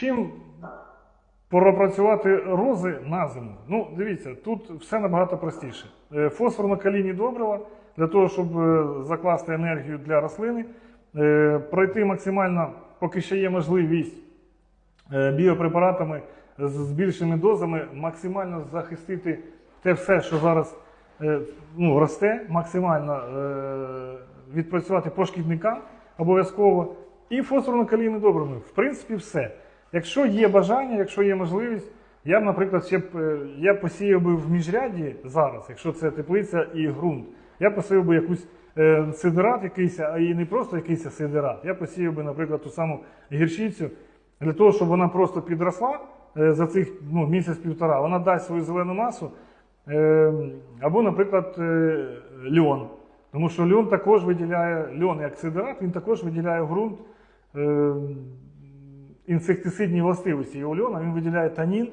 Чим пропрацювати рози на зиму? Ну, дивіться, тут все набагато простіше. Е, Фосфорно-калійні добрива для того, щоб е, закласти енергію для рослини, е, пройти максимально, поки ще є можливість біопрепаратами з більшими дозами, максимально захистити те все, що зараз ну, росте, максимально відпрацювати по шкідникам обов'язково. І фосфорно-калійні добрими. В принципі, все. Якщо є бажання, якщо є можливість, я б, наприклад, ще б е, я посіяв би в міжряді зараз, якщо це теплиця і ґрунт, я посіяв би якусь е, сидерат якийсь, а і не просто якийсь сидерат. Я посіяв би, наприклад, ту саму гірчицю для того, щоб вона просто підросла е, за цих ну, місяць-півтора, вона дасть свою зелену масу. Е, або, наприклад, е, льон. Тому що льон також виділяє льон як сидерат, він також виділяє ґрунт е, інсектицидні властивості. Льона він виділяє танін.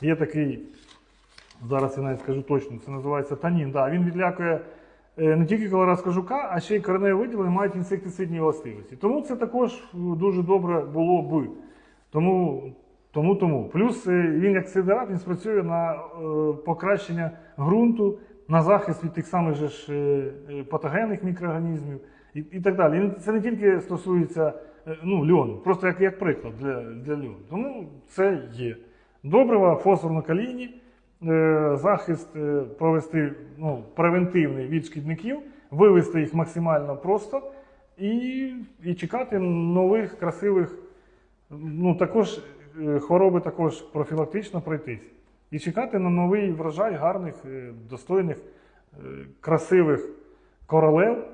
Є такий, зараз я навіть скажу точно, це називається танін. Да, він відлякує е, не тільки колорадського жука, а ще й кореневі виділення мають інсектицидні властивості. Тому це також дуже добре було би. Тому, тому, тому. Плюс е, він як сидерат, він спрацює на е, покращення ґрунту, на захист від тих самих же ж, е, патогенних мікроорганізмів і, і так далі. І Це не тільки стосується е, ну, льону, просто як, як приклад для, для льону. Тому це є. Добрива, фосфорно-калійні, е, захист е, провести ну, превентивний від шкідників, вивести їх максимально просто і, і чекати нових красивих ну, також е, хвороби також профілактично пройтись. І чекати на новий врожай гарних, е, достойних, е, красивих королев,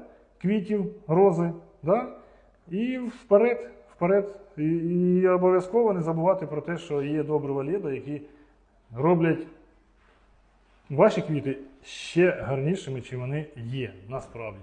квітів, рози. Да? І вперед, вперед. І, і обов'язково не забувати про те, що є добрива ліда, які роблять ваші квіти ще гарнішими, чим вони є насправді.